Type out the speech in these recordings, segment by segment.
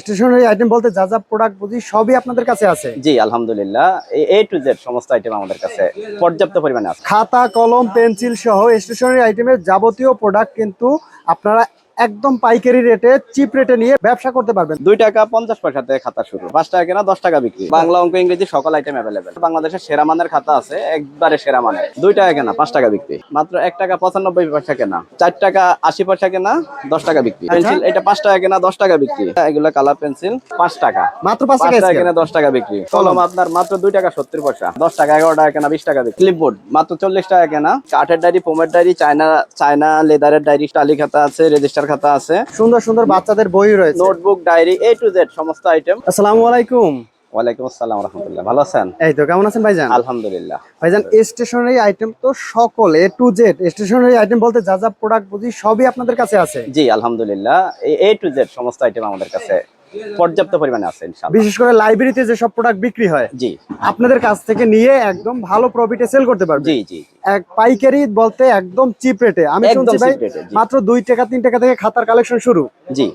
Stationery item বলতে যা যা প্রোডাক্ট বুঝি সবই আপনাদের কাছে আছে? জি আলহামদুলিল্লাহ। এ টু জেড সমস্ত আইটেম আমাদের কাছে পর্যাপ্ত পরিমাণে আছে। খাতা কলম পেন্সিল সহ স্টেশনারি আইটেমের যাবতীয় প্রোডাক্ট কিন্তু আপনারা একদম পাইকারি রেটে চিপ রেটে নিয়ে ব্যবসা করতে পারবেন। দুই টাকা পঞ্চাশ পয়সা থেকে খাতা শুরু। পাঁচ টাকা কেনা দশ টাকা বিক্রি। বাংলা অঙ্ক ইংরেজি সকল আইটেম অ্যাভেলেবেল বাংলাদেশের সেরা মানের খাতা আছে একবারে সেরা মানের। দুই টাকা কেনা পাঁচ টাকা বিক্রি। মাত্র এক টাকা পঁচানব্বই পয়সা কেনা। চার টাকা আশি পয়সা কেনা দশ টাকা বিক্রি। পেন্সিল এটা পাঁচ টাকা কেনা দশ টাকা বিক্রি। এগুলো কালার পেন্সিল পাঁচ টাকা। মাত্র পাঁচ টাকা কেনা দশ টাকা বিক্রি। কলম আপনার মাত্র দুই টাকা সত্তর পয়সা। দশ টাকা এগারো টাকা কেনা বিশ টাকা বিক্রি। ক্লিপবোর্ড মাত্র চল্লিশ টাকা কেনা। কাঠের ডায়েরি পোমের ডায়েরি চায়না চায়না লেদারের ডায়েরি টালি খাতা আছে রেজিস্টার খাতা আছে। সুন্দর সুন্দর বাচ্চাদের বই রয়েছে। Notebook diary A to Z সমস্ত আইটেম আসসালামু আলাইকুম। ওয়ালাইকুম আসসালাম রহমতুল্লাহ। ভালো আছেন? এই তো কেমন আছেন ভাইজান? আলহামদুলিল্লাহ। ভাইজান স্টেশনারি আইটেম তো সকল A to Z stationery item বলতে যা যা প্রোডাক্ট বুঝি সবই আপনাদের কাছে আছে? জি আলহামদুলিল্লাহ। এ টু জেড সমস্ত আইটেম আমাদের কাছে পর্যাপ্ত পরিমাণে আছে ইনশাআল্লাহ। বিশেষ করে লাইব্রেরিতে যে সব প্রোডাক্ট বিক্রি হয় জি। আপনাদের কাছ থেকে নিয়ে একদম ভালো প্রফিটে সেল করতে পারবে। জি জি এক পাইকারি বলতে একদম চিপ রেটে আমি শুনছি ভাই। মাত্র 2 টাকা 3 টাকা থেকে খাতার কালেকশন শুরু। জি।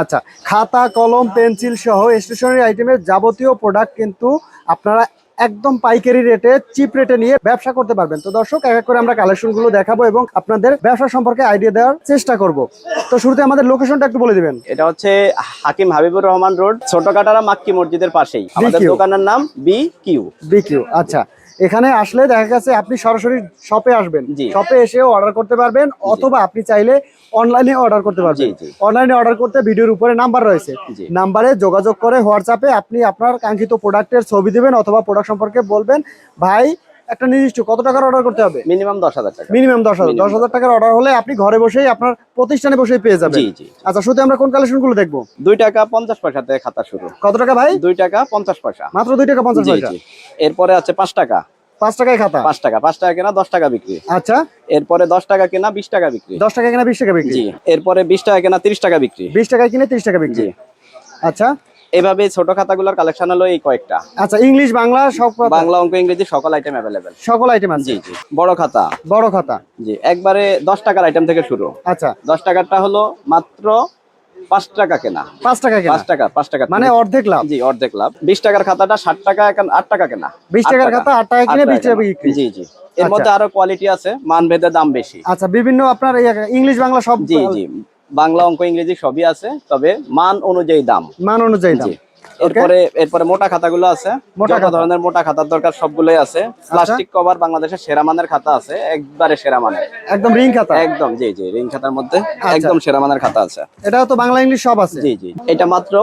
আচ্ছা খাতা কলম পেন্সিল সহ স্টেশনারি আইটেমের যাবতীয় প্রোডাক্ট কিন্তু আপনারা একদম পাইকারি রেটে চিপ রেটে নিয়ে ব্যবসা করতে পারবেন। তো দর্শক এক এক করে আমরা কালেকশনগুলো দেখাবো এবং আপনাদের ব্যবসা সম্পর্কে আইডিয়া দেওয়ার চেষ্টা করব। তো শুরুতে আমাদের লোকেশনটা একটু বলে দিবেন। এটা হচ্ছে হাকিম হাবিবুর রহমান রোড ছোট কাটারা মাক্কি মসজিদের পাশেই। আমাদের দোকানের নাম বি কিউ বি কিউ আচ্ছা। এখানে আসলে দেখা গেছে আপনি সরাসরি শপে আসবেন। শপে এসেও অর্ডার করতে পারবেন অথবা আপনি চাইলে অনলাইনে অর্ডার করতে পারবেন। অনলাইনে অর্ডার করতে ভিডিওর উপরে নাম্বার রয়েছে। নাম্বারে যোগাযোগ করে হোয়াটসঅ্যাপে আপনি আপনার কাঙ্ক্ষিত প্রোডাক্টের ছবি দেবেন অথবা প্রোডাক্ট সম্পর্কে বলবেন ভাই একটা নির্দিষ্ট কত টাকার অর্ডার করতে হবে? মিনিমাম দশ হাজার টাকা। মিনিমাম দশ হাজার। দশ হাজার টাকার অর্ডার হলে আপনি ঘরে বসেই আপনার প্রতিষ্ঠানে বসেই পেয়ে যাবেন। আচ্ছা শুধু আমরা কোন কালেকশনগুলো দেখব? দুই টাকা পঞ্চাশ পয়সা থেকে খাতা শুরু। কত টাকা ভাই? দুই টাকা পঞ্চাশ পয়সা। মাত্র দুই টাকা পঞ্চাশ পয়সা। এরপরে আছে পাঁচ টাকা। পাঁচ টাকায় খাতা? পাঁচ টাকা পাঁচ টাকা কেনা দশ টাকা বিক্রি। আচ্ছা। এরপরে দশ টাকা কেনা বিশ টাকা বিক্রি। দশ টাকা কিনা বিশ টাকা বিক্রি? জি। এরপরে বিশ টাকা কেনা তিরিশ টাকা বিক্রি। বিশ টাকায় কিনে তিরিশ টাকা বিক্রি। আচ্ছা। এভাবে ছোট খাতাগুলোর কালেকশন হলো এই কয়েকটা। আচ্ছা ইংলিশ বাংলা সব বাংলা অঙ্ক ইংরেজি সকল আইটেম অ্যাভেলেবেল সকল আইটেম আছে। জি জি। বড় খাতা। বড় খাতা। জি। একবারে দশ টাকার আইটেম থেকে শুরু। আচ্ছা। দশ টাকারটা হলো মাত্র পাঁচ টাকা কেনা। পাঁচ টাকা পাঁচ টাকা পাঁচ টাকা। মানে অর্ধেক লাভ। জি অর্ধেক লাভ। বিশ টাকার খাতাটা ষাট টাকা এখন আট টাকা কেনা। বিশ টাকার খাতা আট টাকা কিনে বিশ টাকা। বিক্রি জি জি। এর আচ্ছা। মধ্যে আরও কোয়ালিটি আছে মান ভেদে দাম বেশি। আচ্ছা বিভিন্ন আপনার ইংলিশ বাংলা সব জি জি। বাংলা অঙ্ক ইংরেজি সবই আছে তবে মান অনুযায়ী দাম। মান অনুযায়ী দাম। এরপরে এরপরে মোটা খাতাগুলো আছে। মোটা। আচ্ছা। ধরনের মোটা খাতার দরকার সবগুলোই আছে। প্লাস্টিক কভার বাংলাদেশের সেরা মানের খাতা আছে একবারে সেরা মানের। একদম রিং খাতা? একদম জি জি রিং খাতার মধ্যে আচ্ছা। একদম সেরা মানের খাতা আছে। এটাও তো বাংলা ইংলিশ সব আছে? জি জি। এটা মাত্র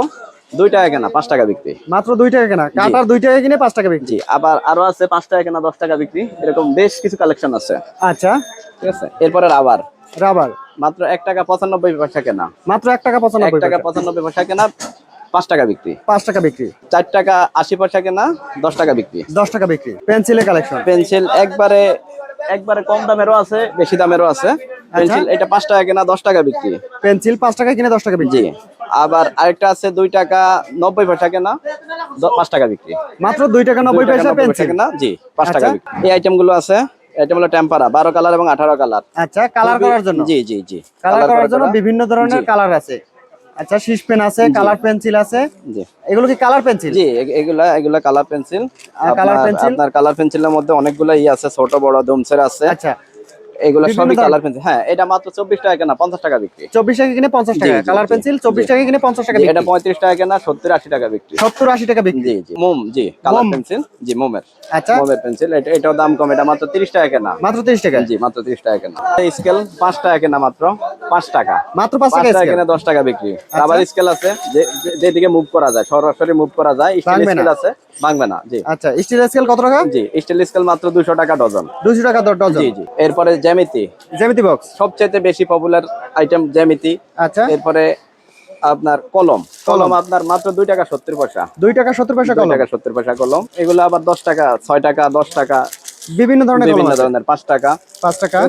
দুই টাকা কেনা পাঁচ টাকা বিক্রি। মাত্র দুই টাকা কেনা? কাটার দুই টাকা কিনে পাঁচ টাকা বিক্রি? আবার আরও আছে পাঁচ টাকা কেনা দশ টাকা বিক্রি। এরকম বেশ কিছু কালেকশন আছে। আচ্ছা। ঠিক আছে? এরপরে আবার রাবার। মাত্র এক টাকা পঁচানব্বই পয়সা কেনা। মাত্র এক টাকা পঁচানব্বই টাকা টাকা পঁচানব্বই পয়সা কেনা। পাঁচ টাকা বিক্রি। পাঁচ টাকা বিক্রি। চার টাকা আশি পয়সা কেনা দশ টাকা বিক্রি। দশ টাকা বিক্রি। পেন্সিলের কালেকশন পেন্সিল একবারে একবারে কম দামেরও আছে বেশি দামেরও আছে। আচ্ছা। পেন্সিল এটা পাঁচ টাকা কেনা দশ টাকা বিক্রি। পেন্সিল পাঁচ টাকা কিনে দশ টাকা বিক্রি। আবার আরেকটা আছে দুই টাকা নব্বই পয়সা কেনা পাঁচ টাকা বিক্রি। মাত্র দুই টাকা নব্বই পয়সা পেন্সিল। কেনা জি পাঁচ টাকা আচ্ছা। বিক্রি। এই আইটেমগুলো আছে আইটেম হলো টেম্পারা বারো কালার এবং আঠারো কালার আচ্ছা কালার করার জন্য। জি জি জি। কালার করার জন্য বিভিন্ন ধরনের কালার আছে। আচ্ছা শীষ পেন আছে কালার পেন্সিল আছে। জি। এগুলো কি কালার পেন্সিল? জি এগুলা এগুলা কালার পেন্সিল। আর পেন্সিল? আপনার কালার পেন্সিলের মধ্যে অনেকগুলো ই আছে ছোট বড় দমসের আছে। আচ্ছা। এগুলা সবই কালার পেন্সিল হ্যাঁ এটা মাত্র চব্বিশ টাকা কেনা পঞ্চাশ টাকা বিক্রি। চব্বিশ টাকা কিনে পঞ্চাশ জি, টাকা। কালার পেন্সিল জি। চব্বিশ টাকা কিনে পঞ্চাশ টাকা জি, এটা বিক্রি পঁয়ত্রিশ টাকা কেনা সত্তর আশি টাকা বিক্রি। সত্তর আশি টাকা বিক্রি। জি জি মোম জি কালার পেন্সিল জি মোমের। আচ্ছা। মোমের পেন্সিল এটা এটাও দাম কম এটা মাত্র তিরিশ টাকা কেনা। মাত্র তিরিশ টাকা? জি মাত্র তিরিশ টাকা কেনা। স্কেল পাঁচ টাকা কেনা মাত্র পাঁচ টাকা। মাত্র পাঁচ টাকা টাকা কেনা দশ টাকা বিক্রি। আবার স্কেল আছে যে- যে- যেদিকে মুভ করা যায় সরাসরি মুভ করা যায় স্কেল আছে। ভাঙবে না জি। আচ্ছা স্টিল স্কেল কত টাকা? জি স্টিল স্কেল মাত্র দুশো টাকা ডজন দুশো টাকা ডজন জি জি। এরপরে জ্যামিতি। জ্যামিতি বক্স সবচেয়ে বেশি পপুলার আইটেম জ্যামিতি। আচ্ছা। এরপরে আপনার কলম। কলম। আপনার মাত্র দুই টাকা সত্তর পয়সা। দুই টাকা সত্তর পয়সা কলম? টাকা সত্তর পয়সা কলম। এগুলো আবার দশ টাকা ছয় টাকা দশ টাকা। বিভিন্ন ধরনের বিভিন্ন ধরনের পাঁচ টাকা। পাঁচ টাকা।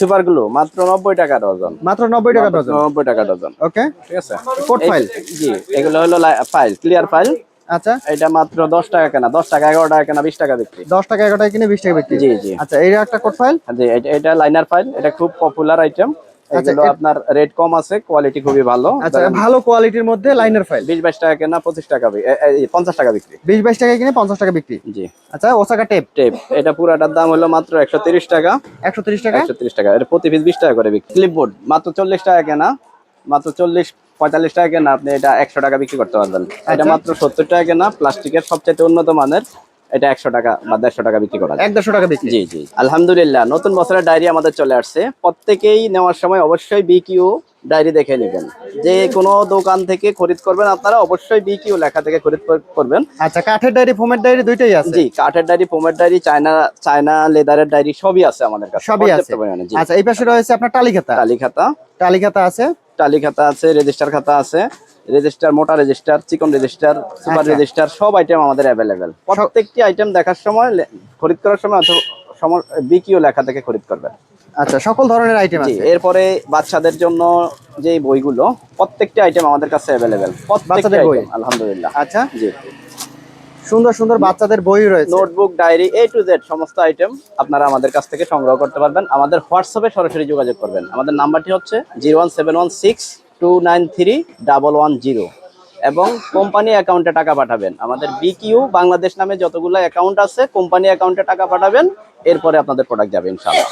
সুপার গ্লু মাত্র নব্বই টাকা ডজন মাত্র নব্বই টাকা ডজন নব্বই টাকা ডজন ওকে ঠিক আছে? কোড ফাইল জি এগুলো হলো ফাইল ক্লিয়ার ফাইল আচ্ছা। এটা মাত্র দশ টাকা কেনা দশ টাকা এগারো টাকা কেনা বিশ টাকা বিক্রি। দশ টাকা এগারো টাকা কিনে বিশ টাকা বিক্রি। জি জি। আচ্ছা এই একটা কোড ফাইল? জি এটা- লাইনার ফাইল এটা খুব পপুলার আইটেম আচ্ছা, এগুলো আপনার রেট কম আছে কোয়ালিটি খুবই ভালো। আচ্ছা ভালো কোয়ালিটির মধ্যে লাইনার ফাইল বিশ বাইশ টাকা কেনা পঁচিশ টাকা বি- এ- এ- পঞ্চাশ টাকা বিক্রি। বিশ বাইশ টাকা কিনে পঞ্চাশ টাকা বিক্রি। জি। আচ্ছা ওসাকা টেপ টেপ এটা পুরাটার দাম হলো মাত্র একশো তিরিশ টাকা। একশো তিরিশ টাকা? একশো তিরিশ টাকা এটা প্রতি পিস বিশ টাকা করে বিক্রি। ক্লিপবোর্ড মাত্র চল্লিশ টাকা কেনা মাত্র চল্লিশ পঁয়তাল্লিশ টাকা কেনা আপনি এটা একশো টাকা বিক্রি করতে পারবেন। এটা আচ্ছা। মাত্র সত্তর টাকা কেনা প্লাস্টিকের সবচেয়ে উন্নত মানের এটা একশো টাকা বা দেড়শো টাকা বিক্রি করা এক দেড়শো টাকা বিক্রি। জি জি। আলহামদুলিল্লাহ নতুন বছরের ডায়েরি আমাদের চলে আসছে। প্রত্যেকেই নেওয়ার সময় অবশ্যই বিকিউ ডায়েরি দেখে নেবেন। যে কোনো দোকান থেকে খরিদ করবেন আপনারা অবশ্যই বিকিউ লেখা থেকে খরিদ করবেন। আচ্ছা কাঠের ডায়েরি ফোমের ডায়েরি দুইটাই আছে? জি কাঠের ডায়েরি ফোমের ডায়েরি চায়না চায়না লেদারের ডায়েরি সবই আছে আমাদের কাছে। সবই আছে। আচ্ছা এই পাশে রয়েছে আপনার টালি খাতা টালি খাতা টালি খাতা আছে। টালি খাতা আছে রেজিস্টার খাতা আছে রেজিস্টার মোটা রেজিস্টার চিকন রেজিস্টার সুপার আচ্ছা। রেজিস্টার সব আইটেম আমাদের অ্যাভেলেবেল প্রত্যেকটি আইটেম দেখার সময় খরিদ করার সময় অথবা বিকিও লেখা থেকে খরিদ করবেন আচ্ছা সকল ধরনের আইটেম আছে। এরপরে বাচ্চাদের জন্য যে বইগুলো প্রত্যেকটি আইটেম আমাদের কাছে অ্যাভেলেবেল বাচ্চাদের বই? আলহামদুলিল্লাহ। আচ্ছা। জি। সুন্দর সুন্দর বাচ্চাদের বই রয়েছে। Notebook diary A to Z সমস্ত আইটেম আপনারা আমাদের কাছ থেকে সংগ্রহ করতে পারবেন। আমাদের হোয়াটসঅ্যাপে সরাসরি যোগাযোগ করবেন। আমাদের নাম্বারটি হচ্ছে zero one seven one six two nine three double one zero এবং কোম্পানি অ্যাকাউন্টে টাকা পাঠাবেন। আমাদের বিকিউ বাংলাদেশ নামে যতগুলো অ্যাকাউন্ট আছে কোম্পানি অ্যাকাউন্টে টাকা পাঠাবেন এরপরে আপনাদের প্রোডাক্ট যাবে ইনশাআল্লাহ।